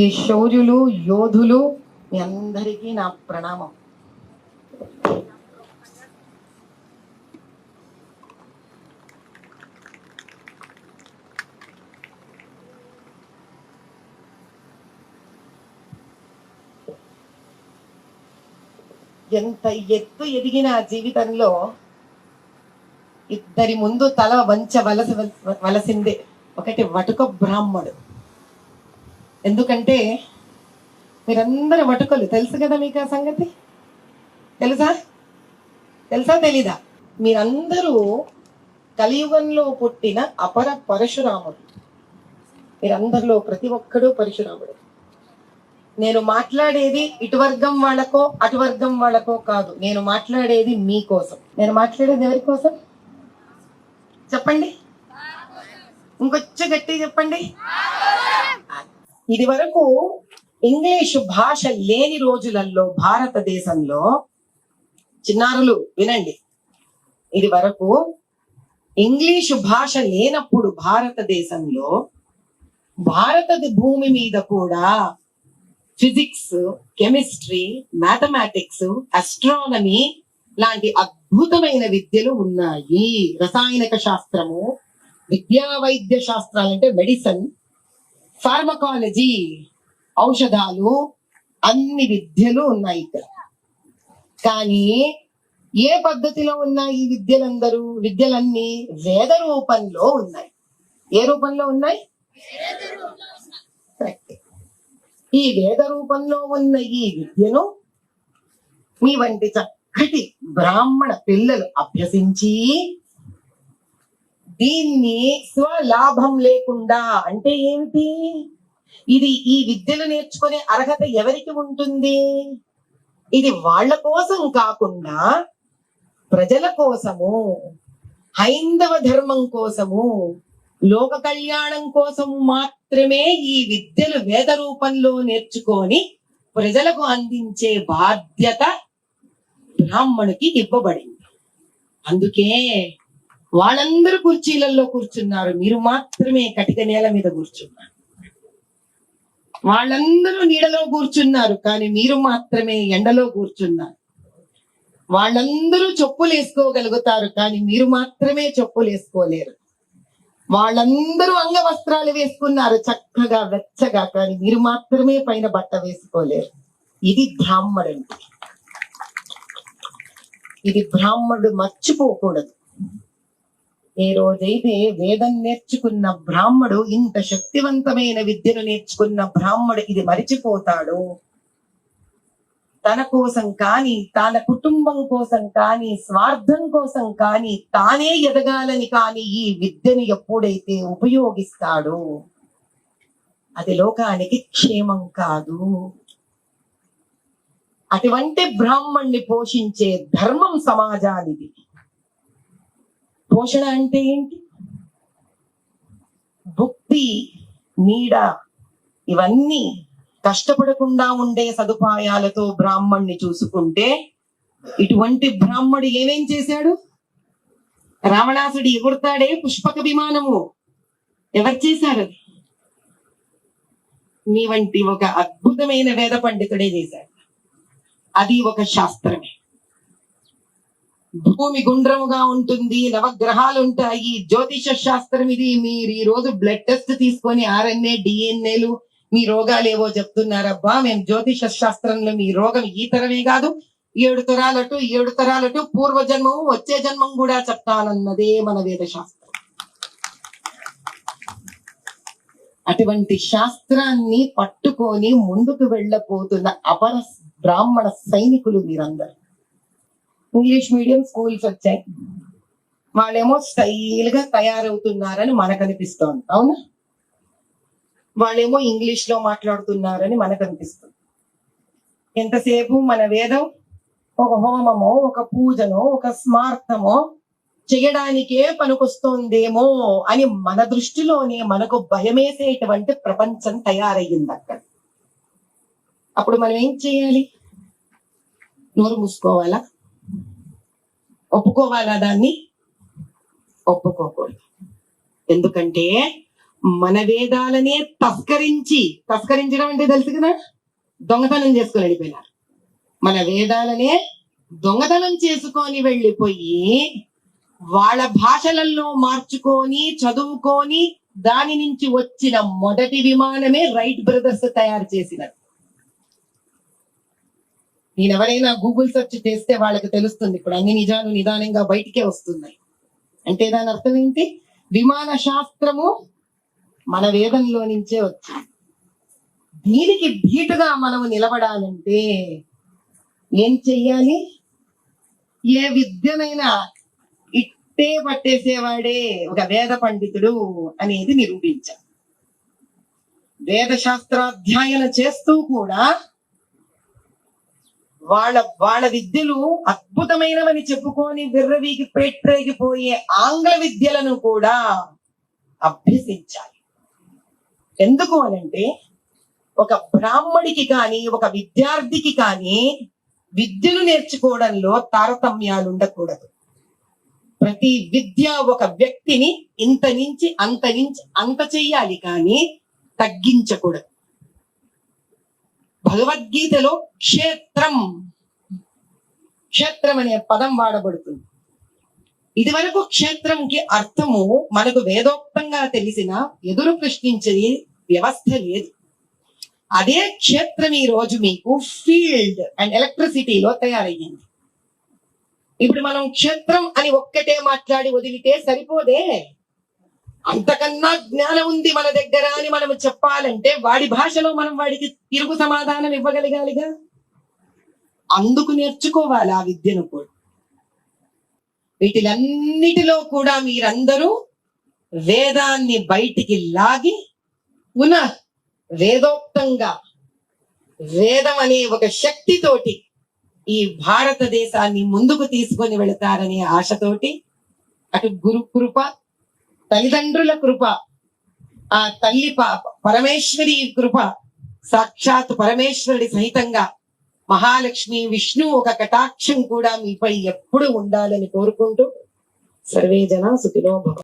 ఈ శౌర్యులు యోధులు మీ అందరికీ నా ప్రణామం. ఎంత ఎత్తు ఎదిగిన జీవితంలో ఇద్దరి ముందు తల వంచవలసి వలసిందే. ఒకటి వటుక బ్రాహ్మడు. ఎందుకంటే మీరందరు వటుకలు తెలుసు కదా మీకు ఆ సంగతి? తెలుసా? తెలుసా తెలీదా? మీరందరూ కలియుగంలో పుట్టిన అపర పరశురాముడు. మీరందరిలో ప్రతి ఒక్కడూ పరశురాముడు. నేను మాట్లాడేది ఇటువర్గం వాళ్ళకో అటువర్గం వాళ్ళకో కాదు. నేను మాట్లాడేది మీకోసం నేను మాట్లాడేది ఎవరి కోసం? చెప్పండి. ఇంకొచ్చ గట్టి చెప్పండి. ఇది వరకు ఇంగ్లీషు భాష లేని రోజులలో భారతదేశంలో చిన్నారులు వినండి. ఇది వరకు ఇంగ్లీషు భాష లేనప్పుడు భారతదేశంలో భారత భూమి మీద కూడా ఫిజిక్స్ కెమిస్ట్రీ మ్యాథమెటిక్స్ అస్ట్రానమీ లాంటి అద్భుతమైన విద్యలు ఉన్నాయి. రసాయనిక శాస్త్రము విద్యా వైద్య శాస్త్రాలు అంటే మెడిసిన్ ఫార్మకాలజీ ఔషధాలు అన్ని విద్యలు ఉన్నాయి ఇక్కడ. కానీ ఏ పద్ధతిలో ఉన్నాయి ఈ విద్యలందరూ? విద్యలన్నీ వేద రూపంలో ఉన్నాయి. ఏ రూపంలో ఉన్నాయి? ఈ వేద రూపంలో ఉన్న ఈ విద్యను మీ వంటి చక్కటి బ్రాహ్మణ పిల్లలు అభ్యసించి దీన్ని స్వలాభం లేకుండా అంటే ఏమిటి? ఇది ఈ విద్యలు నేర్చుకునే అర్హత ఎవరికి ఉంటుంది? ఇది వాళ్ళ కోసం కాకుండా ప్రజల కోసము హైందవ ధర్మం కోసము లోక కళ్యాణం కోసం మాత్రమే ఈ విద్యలు వేద రూపంలో నేర్చుకొని ప్రజలకు అందించే బాధ్యత బ్రాహ్మణుకి ఇవ్వబడింది. అందుకే వాళ్ళందరూ కుర్చీలలో కూర్చున్నారు. మీరు మాత్రమే కటిక నేల మీద కూర్చున్నారు. వాళ్ళందరూ నీడలో కూర్చున్నారు కానీ మీరు మాత్రమే ఎండలో కూర్చున్నారు. వాళ్ళందరూ చెప్పులు వేసుకోగలుగుతారు కానీ మీరు మాత్రమే చెప్పులు వేసుకోలేరు. వాళ్ళందరూ అంగవస్త్రాలు వేసుకున్నారు చక్కగా వెచ్చగా కానీ మీరు మాత్రమే పైన బట్ట వేసుకోలేరు. ఇది బ్రాహ్మడు అంటే. ఇది బ్రాహ్మణుడు మర్చిపోకూడదు. ఈ రోజైతే వేదం నేర్చుకున్న బ్రాహ్మడు ఇంత శక్తివంతమైన విద్యను నేర్చుకున్న బ్రాహ్మడు ఇది మరిచిపోతాడు? తన కోసం కానీ తన కుటుంబం కోసం కానీ స్వార్థం కోసం కానీ తానే ఎదగాలని కానీ ఈ విద్యను ఎప్పుడైతే ఉపయోగిస్తాడో అది లోకానికి క్షేమం కాదు. అటువంటి బ్రాహ్మణ్ణి పోషించే ధర్మం సమాజానిది. పోషణ అంటే ఏంటి? భుక్తి నీడ ఇవన్నీ కష్టపడకుండా ఉండే సదుపాయాలతో బ్రాహ్మణ్ణి చూసుకుంటే ఇటువంటి బ్రాహ్మడు ఏమేం చేశాడు? రావణాసుడు ఎగురుతాడే పుష్పక విమానము ఎవరు చేశారు అది? మీ వంటి ఒక అద్భుతమైన వేద పండితుడే చేశాడు. అది ఒక శాస్త్రమే. భూమి గుండ్రముగా ఉంటుంది నవగ్రహాలు ఉంటాయి జ్యోతిష శాస్త్రం ఇది. మీరు ఈ రోజు బ్లడ్ టెస్ట్ తీసుకొని ఆర్ఎన్ఏ డిఎన్ఏలు మీ రోగాలు ఏవో చెప్తున్నారబ్బా. మేము జ్యోతిష శాస్త్రంలో మీ రోగం ఈ తరమే కాదు ఏడు తరాలటు ఏడు తరాలటు పూర్వ జన్మము వచ్చే జన్మం కూడా చెప్తానన్నదే మన వేద శాస్త్రం. అటువంటి శాస్త్రాన్ని పట్టుకొని ముందుకు వెళ్ళబోతున్న అపర బ్రాహ్మణ సైనికులు మీరందరూ. ఇంగ్లీష్ మీడియం స్కూల్స్ వచ్చాయి. వాళ్ళేమో స్టైల్గా తయారవుతున్నారని మనకు అనిపిస్తోంది అవునా? వాళ్ళేమో ఇంగ్లీష్లో మాట్లాడుతున్నారని మనకు అనిపిస్తుంది ఎంతసేపు మన వేదం? ఒక హోమమో ఒక పూజనో ఒక స్మార్థమో చేయడానికే పనికొస్తోందేమో అని మన దృష్టిలోనే మనకు భయమేసేటువంటి ప్రపంచం తయారయ్యింది అక్కడ. అప్పుడు మనం ఏం చేయాలి? నోరు మూసుకోవాలా? ఒప్పుకోవాలా దాన్ని? ఒప్పుకోకూడదు. ఎందుకంటే మన వేదాలనే తస్కరించి తస్కరించడం అంటే తెలుసు కదా? దొంగతనం చేసుకుని వెళ్ళిపోయినారు మన వేదాలనే దొంగతనం చేసుకొని వెళ్ళిపోయి వాళ్ళ భాషలలో మార్చుకొని చదువుకొని దాని నుంచి వచ్చిన మొదటి విమానమే రైట్ బ్రదర్స్ తయారు చేసినది. నేను ఎవరైనా గూగుల్ సెర్చ్ చేస్తే వాళ్ళకి తెలుస్తుంది ఇప్పుడు అన్ని నిజాలు నిదానంగా బయటికే వస్తున్నాయి. అంటే దాని అర్థం ఏంటి? విమాన శాస్త్రము మన వేదంలో నుంచే వచ్చింది. దీనికి ధీటుగా మనము నిలబడాలంటే ఏం చెయ్యాలి? ఏ విద్యనైనా ఇట్టే పట్టేసేవాడే ఒక వేద పండితుడు అనేది నిరూపించాలి. వేద శాస్త్రాధ్యాయన చేస్తూ కూడా వాళ్ళ వాళ్ళ విద్యలు అద్భుతమైనవని చెప్పుకొని విర్రవీకి పెట్టేగిపోయే ఆంగ్ల విద్యలను కూడా అభ్యసించాలి. ఎందుకు అనంటే ఒక బ్రాహ్మడికి కానీ ఒక విద్యార్థికి కానీ విద్యను నేర్చుకోవడంలో తారతమ్యాలు ఉండకూడదు. ప్రతి విద్య ఒక వ్యక్తిని ఇంత నుంచి అంత నుంచి అంత చెయ్యాలి కానీ తగ్గించకూడదు. భగవద్గీతలో క్షేత్రం. క్షేత్రం అనే పదం వాడబడుతుంది. ఇది వరకు క్షేత్రంకి అర్థము మనకు వేదోక్తంగా తెలిసిన ఎదురు ప్రశ్నించేది వ్యవస్థ లేదు. అదే క్షేత్రం ఈ రోజు మీకు ఫీల్డ్ అండ్ ఎలక్ట్రిసిటీలో తయారయ్యింది. ఇప్పుడు మనం క్షేత్రం అని ఒక్కటే మాట్లాడి వదిలితే సరిపోదే? అంతకన్నా జ్ఞానం ఉంది మన దగ్గర అని మనం చెప్పాలంటే వాడి భాషలో మనం వాడికి తిరుగు సమాధానం ఇవ్వగలగాలిగా? అందుకు నేర్చుకోవాలి ఆ విద్యను కూడా. వీటిలన్నిటిలో కూడా మీరందరూ వేదాన్ని బయటికి లాగి పునః వేదోక్తంగా వేదం అనే ఒక శక్తితోటి ఈ భారతదేశాన్ని ముందుకు తీసుకొని వెళతారనే ఆశతోటి అటు గురు కృప తల్లిదండ్రుల కృప ఆ తల్లి పరమేశ్వరి కృప సాక్షాత్ పరమేశ్వరుడి సహితంగా మహాలక్ష్మి విష్ణు ఒక కటాక్షం కూడా మీపై ఎప్పుడు ఉండాలని కోరుకుంటూ సర్వే జన సుఖినో భవ.